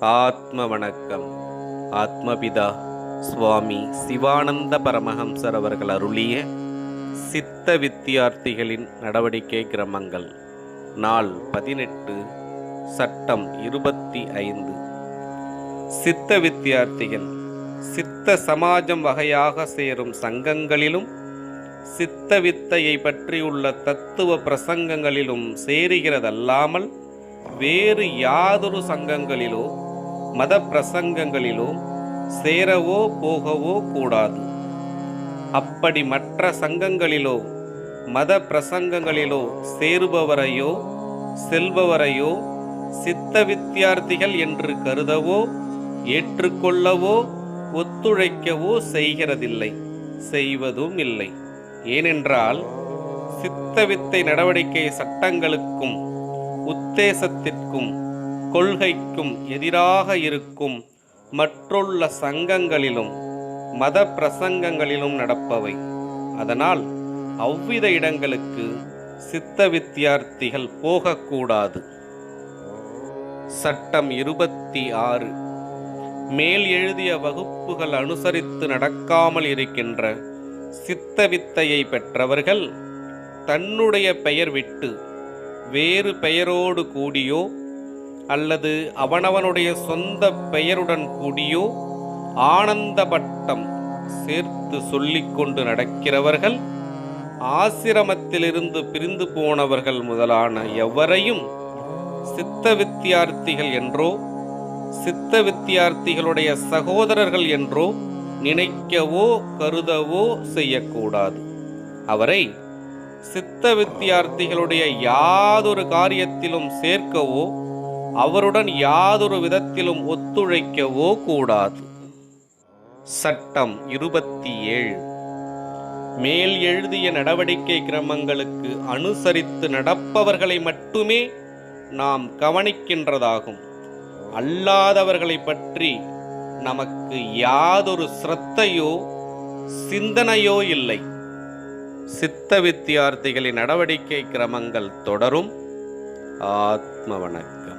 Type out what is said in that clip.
ஆத்ம வணக்கம் ஆத்மபிதா சுவாமி சிவானந்த பரமஹம்சர் அவர்கள் அருளிய சித்த வித்தியார்த்திகளின் நடவடிக்கை கிரமங்கள். நாள் பதினெட்டு சட்டம் இருபத்தி ஐந்து. சித்த வித்தியார்த்திகள் சித்த சமாஜம் வகையாக சேரும் சங்கங்களிலும் சித்த வித்தையை பற்றியுள்ள தத்துவ பிரசங்கங்களிலும் சேருகிறதல்லாமல் வேறு யாதொரு சங்கங்களிலோ மத பிரசங்கங்களிலோ சேரவோ போகவோ கூடாது. அப்படி மற்ற சங்கங்களிலோ மத பிரசங்கங்களிலோ சேருபவரையோ செல்பவரையோ சித்த வித்தியார்த்திகள் என்று கருதவோ ஏற்றுக்கொள்ளவோ ஒத்துழைக்கவோ செய்கிறதில்லை. செய்வதும் இல்லை. ஏனென்றால் சித்தவித்தை நடவடிக்கை சட்டங்களுக்கும் உத்தேசத்திற்கும் கொள்கைக்கும் எதிராக இருக்கும் மற்றுள்ள சங்கங்களிலும் மத பிரசங்கங்களிலும் நடப்பவை. அதனால் அவ்வித இடங்களுக்கு சித்த வித்தியார்த்திகள் போகக்கூடாது. சட்டம் இருபத்தி ஆறு. மேல் எழுதிய வகுப்புகள் அனுசரித்து நடக்காமல் இருக்கின்ற சித்த வித்தையை பெற்றவர்கள் தன்னுடைய பெயர் விட்டு வேறு பெயரோடு கூடியோ அல்லது அவனவனுடைய சொந்த பெயருடன் கூடியோ ஆனந்த பட்டம் சேர்த்து சொல்லிக்கொண்டு நடக்கிறவர்கள் ஆசிரமத்திலிருந்து பிரிந்து போனவர்கள் முதலான எவரையும் சித்த வித்தியார்த்திகள் என்றோ சித்த வித்தியார்த்திகளுடைய சகோதரர்கள் என்றோ நினைக்கவோ கருதவோ செய்யக்கூடாது. அவரை சித்த வித்தியார்த்திகளுடைய யாதொரு காரியத்திலும் சேர்க்கவோ அவருடன் யாதொரு விதத்திலும் ஒத்துழைக்கவோ கூடாது. சட்டம் இருபத்தி ஏழு மேல் எழுதிய நடவடிக்கை கிரமங்களுக்கு அனுசரித்து நடப்பவர்களை மட்டுமே நாம் கவனிக்கின்றதாகும். அல்லாதவர்களை பற்றி நமக்கு யாதொரு சிரத்தையோ சிந்தனையோ இல்லை. சித்த வித்தியார்த்திகளின் நடவடிக்கை கிரமங்கள் தொடரும். ஆத்ம வணக்கம்.